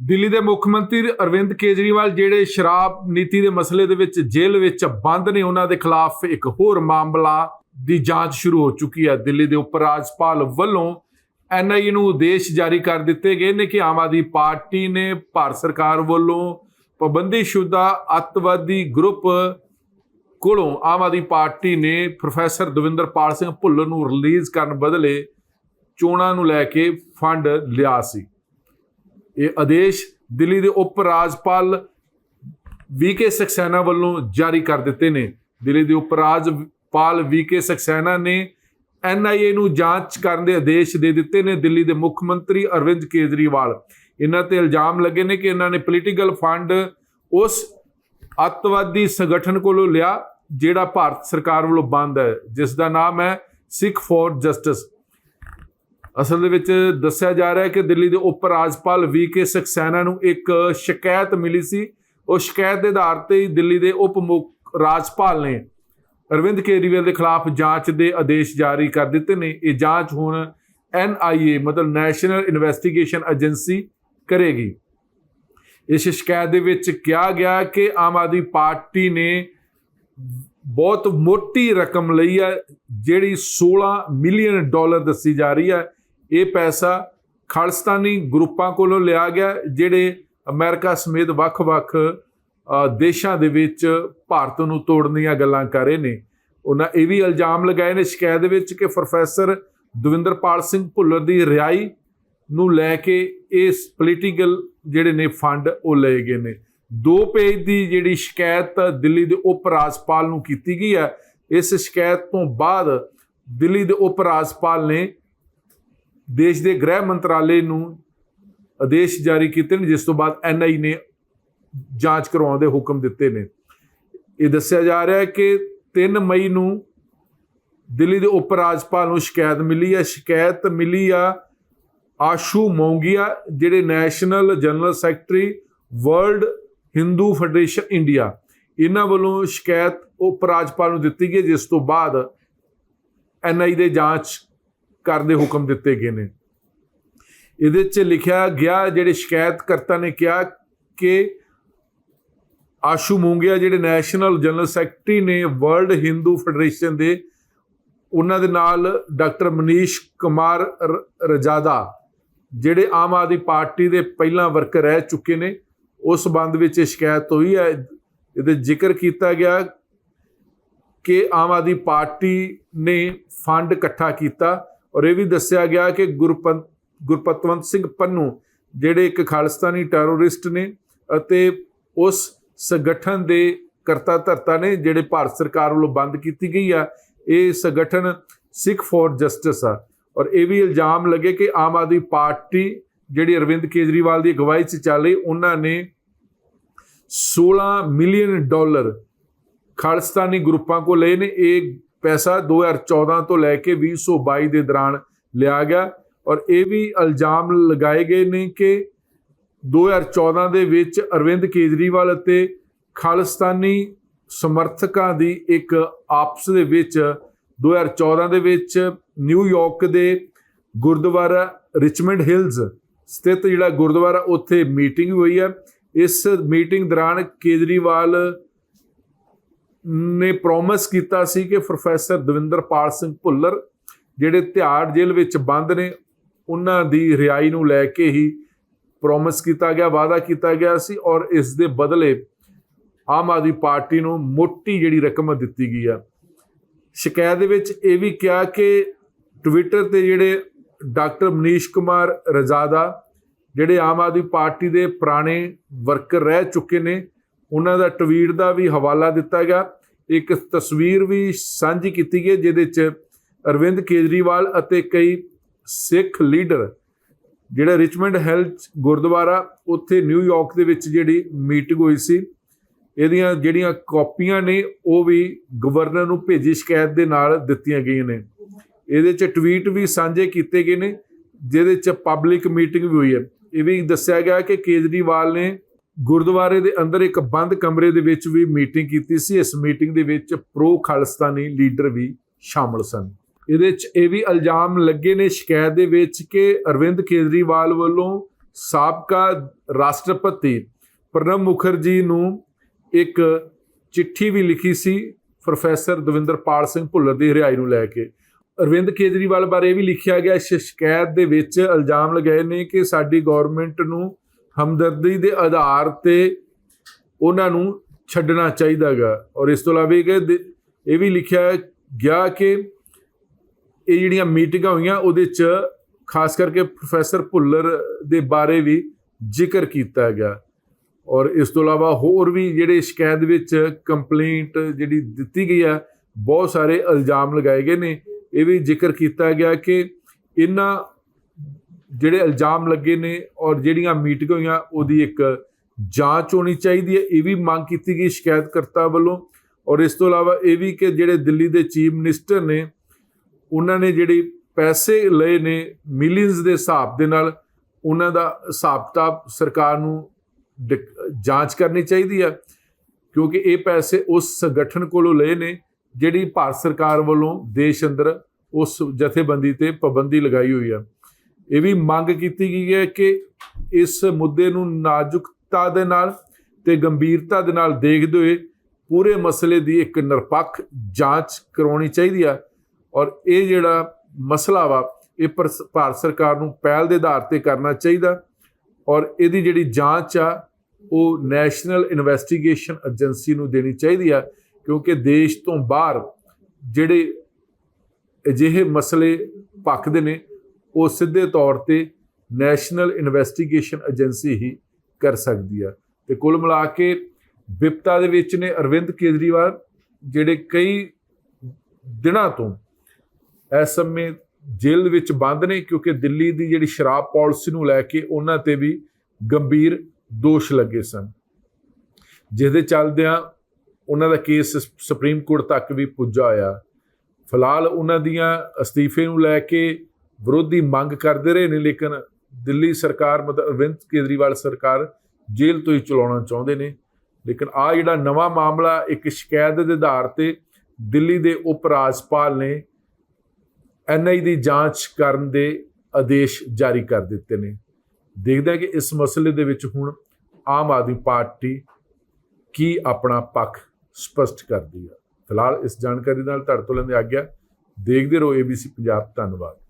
ਦਿੱਲੀ ਦੇ ਮੁੱਖ ਮੰਤਰੀ ਅਰਵਿੰਦ ਕੇਜਰੀਵਾਲ ਜਿਹੜੇ ਸ਼ਰਾਬ ਨੀਤੀ ਦੇ ਮਸਲੇ ਦੇ ਵਿੱਚ ਜੇਲ੍ਹ ਵਿੱਚ ਬੰਦ ਨੇ, ਉਹਨਾਂ ਦੇ ਖਿਲਾਫ ਇੱਕ ਹੋਰ ਮਾਮਲਾ ਦੀ ਜਾਂਚ ਸ਼ੁਰੂ ਹੋ ਚੁੱਕੀ ਹੈ। ਦਿੱਲੀ ਦੇ ਉਪ ਰਾਜਪਾਲ ਵੱਲੋਂ ਐਨਆਈਏ ਨੂੰ ਉਦੇਸ਼ ਜਾਰੀ ਕਰ ਦਿੱਤੇ ਗਏ ਨੇ ਕਿ ਆਮ ਆਦਮੀ ਪਾਰਟੀ ਨੇ ਭਾਰਤ ਸਰਕਾਰ ਵੱਲੋਂ ਪਾਬੰਦੀਸ਼ੁਦਾ ਅੱਤਵਾਦੀ ਗਰੁੱਪ ਕੋਲੋਂ ਆਮ ਆਦਮੀ ਪਾਰਟੀ ਨੇ ਪ੍ਰੋਫੈਸਰ ਦਵਿੰਦਰਪਾਲ ਸਿੰਘ ਭੁੱਲਰ ਨੂੰ ਰਿਲੀਜ਼ ਕਰਨ ਬਦਲੇ ਚੋਣਾਂ ਨੂੰ ਲੈ ਕੇ ਫੰਡ ਲਿਆ ਸੀ। ਇਹ ਆਦੇਸ਼ ਦਿੱਲੀ ਦੇ ਉਪ ਰਾਜਪਾਲ ਵੀਕੇ ਸਖਸੈਨਾ ਵੱਲੋਂ ਜਾਰੀ ਕਰ ਦਿੱਤੇ ਨੇ। ਦਿੱਲੀ ਦੇ ਉਪ ਰਾਜਪਾਲ ਵੀਕੇ ਸਖਸੈਨਾ ਨੇ ਐਨਆਈਏ ਨੂੰ ਜਾਂਚ ਕਰਨ ਦੇ ਆਦੇਸ਼ ਦੇ ਦਿੱਤੇ ਨੇ। ਦਿੱਲੀ ਦੇ ਮੁੱਖ ਮੰਤਰੀ ਅਰਵਿੰਦ ਕੇਜਰੀਵਾਲ, ਇਹਨਾਂ ਤੇ ਇਲਜ਼ਾਮ ਲੱਗੇ ਨੇ ਕਿ ਇਹਨਾਂ ਨੇ ਪੋਲੀਟੀਕਲ ਫੰਡ ਉਸ ਅੱਤਵਾਦੀ ਸੰਗਠਨ ਕੋਲੋਂ ਲਿਆ, ਜਿਹੜਾ ਭਾਰਤ ਸਰਕਾਰ ਵੱਲੋਂ ਬੰਦ ਹੈ ਜਿਸ ਦਾ ਨਾਮ ਹੈ ਸਿੱਖ ਫੋਰ ਜਸਟਿਸ। ਅਸਲ ਦੇ ਵਿੱਚ ਦੱਸਿਆ ਜਾ ਰਿਹਾ ਹੈ ਕਿ ਦਿੱਲੀ ਦੇ ਉਪ ਰਾਜਪਾਲ ਵੀ ਕੇ ਸਕਸੈਨਾ ਨੂੰ ਇੱਕ ਸ਼ਿਕਾਇਤ ਮਿਲੀ ਸੀ। ਉਹ ਸ਼ਿਕਾਇਤ ਦੇ ਆਧਾਰ ਤੇ ਹੀ ਦਿੱਲੀ ਦੇ ਉਪ ਮੁੱਖ ਰਾਜਪਾਲ ਨੇ ਅਰਵਿੰਦ ਕੇਜਰੀਵਾਲ ਦੇ ਖਿਲਾਫ ਜਾਂਚ ਦੇ ਆਦੇਸ਼ ਜਾਰੀ ਕਰ ਦਿੱਤੇ ਨੇ। ਇਹ ਜਾਂਚ ਹੁਣ ਐਨਆਈਏ ਮਤਲਬ ਨੈਸ਼ਨਲ ਇਨਵੈਸਟੀਗੇਸ਼ਨ ਏਜੰਸੀ ਕਰੇਗੀ। ਇਸ ਸ਼ਿਕਾਇਤ ਦੇ ਵਿੱਚ ਕਿਹਾ ਗਿਆ ਕਿ ਆਮ ਆਦਮੀ ਪਾਰਟੀ ਨੇ ਬਹੁਤ ਮੋਟੀ ਰਕਮ ਲਈ ਹੈ, ਜਿਹੜੀ 16 ਮਿਲੀਅਨ ਡਾਲਰ ਦੱਸੀ ਜਾ ਰਹੀ ਹੈ। ਇਹ ਪੈਸਾ ਖਾਲਿਸਤਾਨੀ ਗਰੁੱਪਾਂ ਕੋਲੋਂ ਲਿਆ ਗਿਆ, ਜਿਹੜੇ ਅਮਰੀਕਾ ਸਮੇਤ ਵੱਖ-ਵੱਖ ਦੇਸ਼ਾਂ ਦੇ ਵਿੱਚ ਭਾਰਤ ਨੂੰ ਤੋੜਨ ਦੀਆਂ ਗੱਲਾਂ ਕਰ ਰਹੇ ਨੇ। ਉਹਨਾਂ ਇਹ ਵੀ ਇਲਜ਼ਾਮ ਲਗਾਏ ਨੇ ਸ਼ਿਕਾਇਤ ਦੇ ਵਿੱਚ ਕਿ ਪ੍ਰੋਫੈਸਰ ਦਵਿੰਦਰਪਾਲ ਸਿੰਘ ਭੁੱਲਰ ਦੀ ਰਿਹਾਈ ਨੂੰ ਲੈ ਕੇ ਇਸ ਪੋਲੀਟੀਕਲ ਜਿਹੜੇ ਨੇ ਫੰਡ ਉਹ ਲਏ ਗਏ ਨੇ। ਦੋ ਪੇਜ ਦੀ ਜਿਹੜੀ ਸ਼ਿਕਾਇਤ ਦਿੱਲੀ ਦੇ ਉਪ ਰਾਜਪਾਲ ਨੂੰ ਕੀਤੀ ਗਈ ਹੈ, ਇਸ ਸ਼ਿਕਾਇਤ ਤੋਂ ਬਾਅਦ ਦਿੱਲੀ ਦੇ ਉਪ ਰਾਜਪਾਲ ਨੇ ਦੇਸ਼ ਦੇ ਗ੍ਰਹਿ ਮੰਤਰਾਲੇ ਨੂੰ ਆਦੇਸ਼ ਜਾਰੀ ਕੀਤੇ ਨੇ, ਜਿਸ ਤੋਂ ਬਾਅਦ ਐਨਆਈ ਨੇ ਜਾਂਚ ਕਰਵਾਉਣ ਦੇ ਹੁਕਮ ਦਿੱਤੇ ਨੇ। ਇਹ ਦੱਸਿਆ ਜਾ ਰਿਹਾ ਹੈ ਕਿ 3 ਮਈ ਨੂੰ ਦਿੱਲੀ ਦੇ ਉਪ ਰਾਜਪਾਲ ਨੂੰ ਸ਼ਿਕਾਇਤ ਮਿਲੀ ਹੈ। ਸ਼ਿਕਾਇਤ ਮਿਲੀ ਆ ਆਸ਼ੂ ਮੌਂਗੀਆ, ਜਿਹੜੇ national general secretary world Hindu federation India. ਇਹਨਾਂ ਵੱਲੋਂ ਸ਼ਿਕਾਇਤ ਉਪ ਰਾਜਪਾਲ ਨੂੰ ਦਿੱਤੀ ਗਈ, ਜਿਸ ਤੋਂ ਬਾਅਦ ਐਨਆਈ ਦੇ ਜਾਂਚ ਕਰਨ ਦੇ ਹੁਕਮ ਦਿੱਤੇ ਗਏ ਨੇ। ਇਹਦੇ 'ਚ ਲਿਖਿਆ ਗਿਆ, ਜਿਹੜੇ ਸ਼ਿਕਾਇਤਕਰਤਾ ਨੇ ਕਿਹਾ ਕਿ ਆਸ਼ੂ ਮੂੰਗਿਆ, ਜਿਹੜੇ ਨੈਸ਼ਨਲ ਜਨਰਲ ਸੈਕਟਰੀ ਨੇ ਵਰਲਡ ਹਿੰਦੂ ਫੈਡਰੇਸ਼ਨ ਦੇ, ਉਹਨਾਂ ਦੇ ਨਾਲ ਡਾਕਟਰ ਮਨੀਸ਼ ਕੁਮਾਰ ਰਜਾਦਾ, ਜਿਹੜੇ ਆਮ ਆਦਮੀ ਪਾਰਟੀ ਦੇ ਪਹਿਲਾਂ ਵਰਕਰ ਰਹਿ ਚੁੱਕੇ ਨੇ, ਉਸ ਸੰਬੰਧ ਵਿੱਚ ਇਹ ਸ਼ਿਕਾਇਤ ਹੋਈ ਹੈ। ਇਹਦੇ ਜ਼ਿਕਰ ਕੀਤਾ ਗਿਆ ਕਿ ਆਮ ਆਦਮੀ ਪਾਰਟੀ ਨੇ ਫੰਡ ਇਕੱਠਾ ਕੀਤਾ। ਔਰ ਇਹ ਵੀ ਦੱਸਿਆ ਗਿਆ ਕਿ ਗੁਰਪੰਤ ਗੁਰਪਤਵੰਤ ਸਿੰਘ ਪੰਨੂ, ਜਿਹੜੇ ਇੱਕ ਖਾਲਿਸਤਾਨੀ ਟੈਰੋਰਿਸਟ ਨੇ ਅਤੇ ਉਸ ਸੰਗਠਨ ਦੇ ਕਰਤਾ ਧਰਤਾ ਨੇ, ਜਿਹੜੇ ਭਾਰਤ ਸਰਕਾਰ ਵੱਲੋਂ ਬੰਦ ਕੀਤੀ ਗਈ ਆ, ਇਹ ਸੰਗਠਨ ਸਿੱਖ ਫੋਰ ਜਸਟਿਸ ਆ। ਔਰ ਇਹ ਵੀ ਇਲਜ਼ਾਮ ਲੱਗੇ ਕਿ ਆਮ ਆਦਮੀ ਪਾਰਟੀ ਜਿਹੜੀ ਅਰਵਿੰਦ ਕੇਜਰੀਵਾਲ ਦੀ ਅਗਵਾਈ 'ਚ ਚੱਲ ਰਹੀ, ਉਹਨਾਂ ਨੇ 16 ਮਿਲੀਅਨ ਡਾਲਰ ਖਾਲਿਸਤਾਨੀ ਗਰੁੱਪਾਂ ਕੋ ਲਏ ਨੇ। ਇਹ ਪੈਸਾ 2014 ਤੋਂ ਲੈ ਕੇ 2022 ਦੇ ਦੌਰਾਨ ਲਿਆ ਗਿਆ ਔਰ ਇਹ ਵੀ ਇਲਜ਼ਾਮ ਲਗਾਏ ਗਏ ਨੇ ਕਿ 2014 ਦੇ ਵਿੱਚ ਅਰਵਿੰਦ ਕੇਜਰੀਵਾਲ ਅਤੇ ਖਾਲਿਸਤਾਨੀ ਸਮਰਥਕਾਂ ਦੀ ਇੱਕ ਆਪਸ ਦੇ ਵਿੱਚ 2014 ਦੇ ਵਿੱਚ ਨਿਊਯਾਰਕ ਦੇ ਗੁਰਦੁਆਰਾ ਰਿਚਮੰਡ ਹਿਲਜ਼ ਸਥਿਤ ਜਿਹੜਾ ਗੁਰਦੁਆਰਾ ਉੱਥੇ ਮੀਟਿੰਗ ਹੋਈ ਹੈ। ਇਸ ਮੀਟਿੰਗ ਦੌਰਾਨ ਕੇਜਰੀਵਾਲ ਨੇ ਪ੍ਰੋਮਿਸ ਕੀਤਾ ਸੀ ਕਿ ਪ੍ਰੋਫੈਸਰ ਦਵਿੰਦਰਪਾਲ ਸਿੰਘ ਭੁੱਲਰ ਜਿਹੜੇ ਤਿਹਾੜ ਜੇਲ੍ਹ ਵਿੱਚ ਬੰਦ ਨੇ, ਉਹਨਾਂ ਦੀ ਰਿਹਾਈ ਨੂੰ ਲੈ ਕੇ ਹੀ ਪ੍ਰੋਮਿਸ ਕੀਤਾ ਗਿਆ, ਵਾਅਦਾ ਕੀਤਾ ਗਿਆ ਸੀ ਔਰ ਇਸ ਦੇ ਬਦਲੇ ਆਮ ਆਦਮੀ ਪਾਰਟੀ ਨੂੰ ਮੋਟੀ ਜਿਹੜੀ ਰਕਮ ਦਿੱਤੀ ਗਈ ਆ। ਸ਼ਿਕਾਇਤ ਦੇ ਵਿੱਚ ਇਹ ਵੀ ਕਿਹਾ ਕਿ ਟਵਿੱਟਰ ਤੇ ਜਿਹੜੇ ਡਾਕਟਰ ਮਨੀਸ਼ ਕੁਮਾਰ ਰਜ਼ਾਦਾ, ਜਿਹੜੇ ਆਮ ਆਦਮੀ ਪਾਰਟੀ ਦੇ ਪੁਰਾਣੇ ਵਰਕਰ ਰਹਿ ਚੁੱਕੇ ਨੇ ਉਹਨਾਂ ਦਾ ਟਵੀਟ ਦਾ ਵੀ ਹਵਾਲਾ ਦਿੱਤਾ ਗਿਆ। ਇੱਕ ਤਸਵੀਰ ਵੀ ਸਾਂਝੀ ਕੀਤੀ ਗਈ, ਜਿਹਦੇ 'ਚ ਅਰਵਿੰਦ ਕੇਜਰੀਵਾਲ ਅਤੇ ਕਈ ਸਿੱਖ ਲੀਡਰ, ਜਿਹੜਾ ਰਿਚਮੰਡ ਹੈਲਥ ਗੁਰਦੁਆਰਾ, ਉੱਥੇ ਨਿਊਯਾਰਕ ਦੇ ਵਿੱਚ ਜਿਹੜੀ ਮੀਟਿੰਗ ਹੋਈ ਸੀ, ਇਹਦੀਆਂ ਜਿਹੜੀਆਂ ਕਾਪੀਆਂ ਨੇ, ਉਹ ਵੀ ਗਵਰਨਰ ਨੂੰ ਭੇਜੀ, ਸ਼ਿਕਾਇਤ ਦੇ ਨਾਲ ਦਿੱਤੀਆਂ ਗਈਆਂ ਨੇ। ਇਹਦੇ 'ਚ ਟਵੀਟ ਵੀ ਸਾਂਝੇ ਕੀਤੇ ਗਏ ਨੇ, ਜਿਹਦੇ 'ਚ ਪਬਲਿਕ ਮੀਟਿੰਗ ਵੀ ਹੋਈ ਹੈ। ਇਹ ਵੀ ਦੱਸਿਆ ਗਿਆ ਕਿ ਕੇਜਰੀਵਾਲ ਨੇ ਗੁਰਦੁਆਰੇ ਦੇ ਅੰਦਰ ਇੱਕ ਬੰਦ ਕਮਰੇ ਦੇ ਵਿੱਚ ਵੀ ਮੀਟਿੰਗ ਕੀਤੀ ਸੀ। ਇਸ ਮੀਟਿੰਗ ਦੇ ਵਿੱਚ ਪ੍ਰੋ ਖਾਲਿਸਤਾਨੀ ਲੀਡਰ ਵੀ ਸ਼ਾਮਲ ਸਨ। ਇਹਦੇ 'ਚ ਇਹ ਵੀ ਇਲਜ਼ਾਮ ਲੱਗੇ ਨੇ ਸ਼ਿਕਾਇਤ ਦੇ ਵਿੱਚ ਕਿ ਅਰਵਿੰਦ ਕੇਜਰੀਵਾਲ ਵੱਲੋਂ ਸਾਬਕਾ ਰਾਸ਼ਟਰਪਤੀ ਪ੍ਰਣਬ ਮੁਖਰਜੀ ਨੂੰ ਇੱਕ ਚਿੱਠੀ ਵੀ ਲਿਖੀ ਸੀ ਪ੍ਰੋਫੈਸਰ ਦਵਿੰਦਰਪਾਲ ਸਿੰਘ ਭੁੱਲਰ ਦੀ ਰਿਹਾਈ ਨੂੰ ਲੈ ਕੇ। ਅਰਵਿੰਦ ਕੇਜਰੀਵਾਲ ਬਾਰੇ ਇਹ ਵੀ ਲਿਖਿਆ ਗਿਆ, ਇਸ ਸ਼ਿਕਾਇਤ ਦੇ ਵਿੱਚ ਇਲਜ਼ਾਮ ਲਗਾਏ ਨੇ ਕਿ ਸਾਡੀ ਗਵਰਨਮੈਂਟ ਨੂੰ ਹਮਦਰਦੀ ਦੇ ਆਧਾਰ ਤੇ ਉਹਨਾਂ ਨੂੰ ਛੱਡਣਾ ਚਾਹੀਦਾਗਾ। ਔਰ ਇਸ ਤੋਂ ਇਲਾਵਾ ਇਹ ਵੀ ਲਿਖਿਆ ਗਿਆ ਕਿ ਇਹ ਜਿਹੜੀਆਂ ਮੀਟਿੰਗਾਂ ਹੋਈਆਂ, ਉਹਦੇ ਚ ਖਾਸ ਕਰਕੇ ਪ੍ਰੋਫੈਸਰ ਭੁੱਲਰ ਦੇ ਬਾਰੇ ਵੀ ਜ਼ਿਕਰ ਕੀਤਾ ਗਿਆ ਔਰ ਇਸ ਤੋਂ ਇਲਾਵਾ ਹੋਰ ਵੀ ਜਿਹੜੇ ਸ਼ਿਕਾਇਤ ਵਿੱਚ ਕੰਪਲੇਂਟ ਜਿਹੜੀ ਦਿੱਤੀ ਗਈ ਹੈ, ਬਹੁਤ ਸਾਰੇ ਇਲਜ਼ਾਮ ਲਗਾਏ ਗਏ ਨੇ। ਇਹ ਵੀ ਜ਼ਿਕਰ ਕੀਤਾ ਗਿਆ ਕਿ ਇਹਨਾਂ ਜਿਹੜੇ ਇਲਜ਼ਾਮ ਲੱਗੇ ਨੇ ਔਰ ਜਿਹੜੀਆਂ ਮੀਟਿੰਗ ਹੋਈਆਂ, ਉਹਦੀ ਇੱਕ ਜਾਂਚ ਹੋਣੀ ਚਾਹੀਦੀ ਹੈ। ਇਹ ਵੀ ਮੰਗ ਕੀਤੀ ਗਈ ਸ਼ਿਕਾਇਤਕਰਤਾ ਵੱਲੋਂ। ਔਰ ਇਸ ਤੋਂ ਇਲਾਵਾ ਇਹ ਵੀ ਕਿ ਜਿਹੜੇ ਦਿੱਲੀ ਦੇ ਚੀਫ ਮਿਨਿਸਟਰ ਨੇ, ਉਹਨਾਂ ਨੇ ਜਿਹੜੀ ਪੈਸੇ ਲਏ ਨੇ ਮਿਲੀਅਨਸ ਦੇ ਹਿਸਾਬ ਦੇ ਨਾਲ, ਉਹਨਾਂ ਦਾ ਹਿਸਾਬ ਕਿਤਾਬ ਸਰਕਾਰ ਨੂੰ ਡਿਕ- ਜਾਂਚ ਕਰਨੀ ਚਾਹੀਦੀ ਹੈ ਕਿਉਂਕਿ ਇਹ ਪੈਸੇ ਉਸ ਸੰਗਠਨ ਕੋਲੋਂ ਲਏ ਨੇ, ਜਿਹੜੀ ਭਾਰਤ ਸਰਕਾਰ ਵੱਲੋਂ ਦੇਸ਼ ਅੰਦਰ ਉਸ ਜਥੇਬੰਦੀ ਤੇ ਪਾਬੰਦੀ ਲਗਾਈ ਹੋਈ ਹੈ ਇਹ ਵੀ ਮੰਗ ਕੀਤੀ ਗਈ ਹੈ ਕਿ ਇਸ ਮੁੱਦੇ ਨੂੰ ਨਾਜ਼ੁਕਤਾ ਦੇ ਨਾਲ ਤੇ ਗੰਭੀਰਤਾ ਦੇ ਨਾਲ ਦੇਖਦੇ ਹੋਏ ਪੂਰੇ ਮਸਲੇ ਦੀ ਇੱਕ ਨਿਰਪੱਖ ਜਾਂਚ ਕਰਾਉਣੀ ਚਾਹੀਦੀ ਆ। ਔਰ ਇਹ ਜਿਹੜਾ ਮਸਲਾ ਵਾ, ਇਹ ਪਰ- ਭਾਰਤ ਸਰਕਾਰ ਨੂੰ ਪਹਿਲ ਦੇ ਆਧਾਰ ਤੇ ਕਰਨਾ ਚਾਹੀਦਾ। ਔਰ ਇਹਦੀ ਜਿਹੜੀ ਜਾਂਚ ਆ, ਉਹ ਨੈਸ਼ਨਲ ਇਨਵੈਸਟੀਗੇਸ਼ਨ ਏਜੰਸੀ ਨੂੰ ਦੇਣੀ ਚਾਹੀਦੀ ਆ, ਕਿਉਂਕਿ ਦੇਸ਼ ਤੋਂ ਬਾਹਰ ਜਿਹੜੇ ਅਜਿਹੇ ਮਸਲੇ ਭਖਦੇ ਨੇ ਉਹ ਸਿੱਧੇ ਤੌਰ ਤੇ ਨੈਸ਼ਨਲ ਇਨਵੈਸਟੀਗੇਸ਼ਨ ਏਜੰਸੀ ਹੀ ਕਰ ਸਕਦੀ ਆ। ਤੇ ਕੁੱਲ ਮਿਲਾ ਕੇ ਵਿਪਤਾ ਦੇ ਵਿੱਚ ਨੇ ਅਰਵਿੰਦ ਕੇਜਰੀਵਾਲ, ਜਿਹੜੇ ਕਈ ਦਿਨਾਂ ਤੋਂ ਇਸ ਸਮੇਂ ਜੇਲ੍ਹ ਵਿੱਚ ਬੰਦ ਨੇ, ਕਿਉਂਕਿ ਦਿੱਲੀ ਦੀ ਜਿਹੜੀ ਸ਼ਰਾਬ ਪਾਲਿਸੀ ਨੂੰ ਲੈ ਕੇ ਉਹਨਾਂ ਤੇ ਵੀ ਗੰਭੀਰ ਦੋਸ਼ ਲੱਗੇ ਸਨ। ਜਿਸ ਦੇ ਚੱਲਦਿਆਂ ਉਹਨਾਂ ਦਾ ਕੇਸ ਸੁਪਰੀਮ ਕੋਰਟ ਤੱਕ ਵੀ ਪੁੱਜਾ ਹੋਇਆ ਫਿਲਹਾਲ ਉਹਨਾਂ ਦੀਆਂ ਅਸਤੀਫੇ ਨੂੰ ਲੈ ਕੇ ਵਿਰੋਧੀ ਮੰਗ ਕਰਦੇ ਰਹੇ ਨੇ, ਲੇਕਿਨ ਦਿੱਲੀ ਸਰਕਾਰ ਮਤਲਬ ਅਰਵਿੰਦ ਕੇਜਰੀਵਾਲ ਸਰਕਾਰ ਜੇਲ੍ਹ ਤੋਂ ਹੀ ਚਲਾਉਣਾ ਚਾਹੁੰਦੇ ਨੇ। ਲੇਕਿਨ ਆ ਜਿਹੜਾ ਨਵਾਂ ਮਾਮਲਾ, ਇੱਕ ਸ਼ਿਕਾਇਤ ਦੇ ਆਧਾਰ ਤੇ ਦਿੱਲੀ ਦੇ ਉਪ ਰਾਜਪਾਲ ਨੇ ਐਨਆਈ ਦੀ ਜਾਂਚ ਕਰਨ ਦੇ ਆਦੇਸ਼ ਜਾਰੀ ਕਰ ਦਿੱਤੇ ਨੇ। ਦੇਖਦੇ ਹਾਂ ਕਿ ਇਸ ਮਸਲੇ ਦੇ ਵਿੱਚ ਹੁਣ ਆਮ ਆਦਮੀ ਪਾਰਟੀ ਕੀ ਆਪਣਾ ਪੱਖ ਸਪਸ਼ਟ ਕਰਦੀ ਹੈ। ਫਿਲਹਾਲ ਇਸ ਜਾਣਕਾਰੀ ਨਾਲ ਤੁਹਾਡੇ ਤੋਂ ਲੈਂਦੇ ਆਗਿਆ। ਦੇਖਦੇ ਰਹੋ ABC ਪੰਜਾਬ। ਧੰਨਵਾਦ।